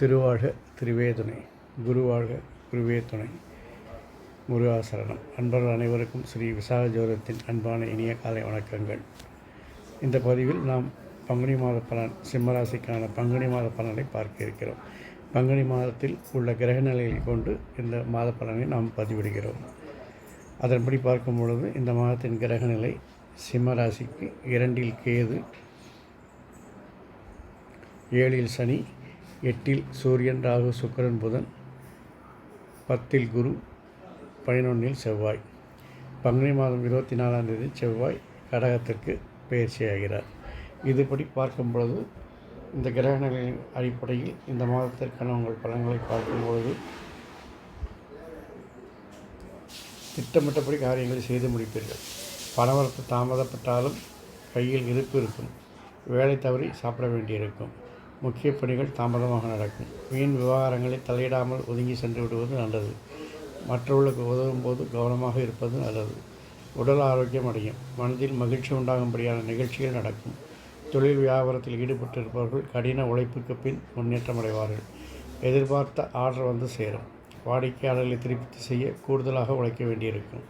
திருவாழ்க திருவேதுணை குருவாழ்க குருவே துணை முருகாசரணம். அன்பர்கள் அனைவருக்கும் ஸ்ரீ விசாகஜோரத்தின் அன்பான இனிய காலை வணக்கங்கள். இந்த பதிவில் நாம் பங்குனி மாத பலன் சிம்மராசிக்கான பங்குனி மாத பலனை பார்க்க இருக்கிறோம். பங்குனி மாதத்தில் உள்ள கிரக நிலையை கொண்டு இந்த மாத பலனை நாம் பதிவிடுகிறோம். அதன்படி பார்க்கும் பொழுது இந்த மாதத்தின் கிரகநிலை சிம்மராசிக்கு இரண்டில் கேது ஏழில் சனி எட்டில் சூரியன் ராகு சுக்கிரன் புதன். பத்தில் குரு பதினொன்றில் செவ்வாய். பங்குனி மாதம் இருபத்தி நாலாம் தேதி செவ்வாய் கடகத்திற்கு பயிற்சியாகிறார் இதுபடி பார்க்கும் பொழுது இந்த கிரகணங்களின் அடிப்படையில் இந்த மாதத்திற்கான உங்கள் பலன்களை பார்க்கும் பொழுது திட்டமிட்டபடி காரியங்களை செய்து முடிப்பீர்கள். பணவரத்து தாமதப்பட்டாலும் கையில் இருப்பு இருக்கும். வேலை தவறி சாப்பிட வேண்டியிருக்கும். முக்கிய பணிகள் தாமதமாக நடக்கும். வீண் விவகாரங்களை தலையிடாமல் ஒதுங்கி சென்று விடுவது நல்லது. மற்றவர்களுக்கு உதவும் போது கவனமாக இருப்பது நல்லது. உடல் ஆரோக்கியம் அடையும். மனதில் மகிழ்ச்சி உண்டாகும்படியான நிகழ்ச்சிகள் நடக்கும். தொழில் வியாபாரத்தில் ஈடுபட்டிருப்பவர்கள் கடின உழைப்புக்கு பின் முன்னேற்றம் அடைவார்கள். எதிர்பார்த்த ஆர்டர் வந்து சேரும். வாடிக்கையாளர்களை திருப்தி செய்ய கூடுதலாக உழைக்க வேண்டியிருக்கும்.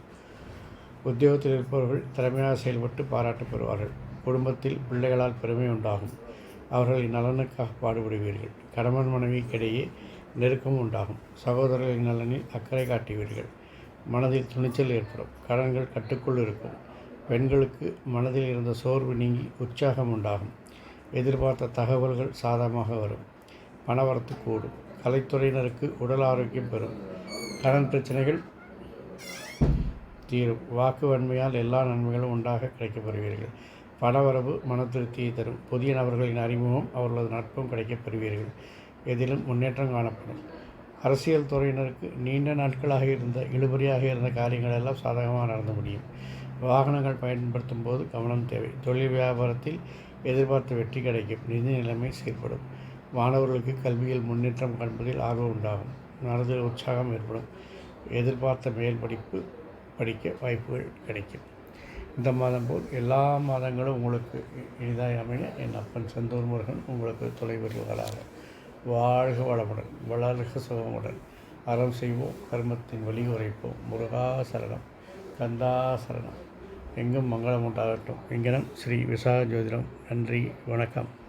உத்தியோகத்தில் இருப்பவர்கள் திறமையாக செயல்பட்டு பாராட்டு பெறுவார்கள். குடும்பத்தில் பிள்ளைகளால் பெருமை உண்டாகும். அவர்களின் நலனுக்காக பாடுபடுவீர்கள். கணவன் மனைவிக்கிடையே நெருக்கம் உண்டாகும். சகோதரர்களின் நலனில் அக்கறை காட்டுவீர்கள். மனதில் துணிச்சல் ஏற்படும். கடன்கள் கட்டுக்குள் இருக்கும். பெண்களுக்கு மனதில் இருந்த சோர்வு நீங்கி உற்சாகம் உண்டாகும். எதிர்பார்த்த தகவல்கள் சாதகமாக வரும். பணவரத்து கூடும். கலைத்துறையினருக்கு உடல் ஆரோக்கியம் பெறும். கடன் பிரச்சனைகள் தீரும். வாக்கு வன்மையால் எல்லா நன்மைகளும் உண்டாக கிடைக்கப்பெறுவீர்கள் பணவரவு மன திருப்தியை தரும். புதிய நபர்களின் அறிமுகம் அவர்களது நட்பும் கிடைக்கப் பெறுவீர்கள் எதிலும் முன்னேற்றம் காணப்படும். அரசியல் துறையினருக்கு நீண்ட நாட்களாக இருந்த இழுபறியாக இருந்த காரியங்கள் எல்லாம் சாதகமாக நடந்து முடியும். வாகனங்கள் பயன்படுத்தும் போது கவனம் தேவை. தொழில் வியாபாரத்தில் எதிர்பார்த்த வெற்றி கிடைக்கும். நிதி நிலைமை சீர்படும். மாணவர்களுக்கு கல்வியில் முன்னேற்றம் காண்பதில் ஆர்வம் உண்டாகும். மனதில் உற்சாகம் ஏற்படும். எதிர்பார்த்த மேல் படிப்பு படிக்க வாய்ப்புகள் கிடைக்கும். இந்த மாதம் போல் எல்லா மாதங்களும் உங்களுக்கு இனிதாக அமைய என் அப்பன் செந்தூர் முருகன் உங்களுக்கு தொலைவர்களாக வாழ்க வளமுடன் வளர்க சுகமுடன். அறம் செய்வோம் கர்மத்தின் வழி உரைப்போம். முருகா சரணம் கந்தா சரணம். எங்கும் மங்களம் உண்டாகட்டும். எங்கனம் ஸ்ரீ விசா ஜோதிடம் நன்றி வணக்கம்.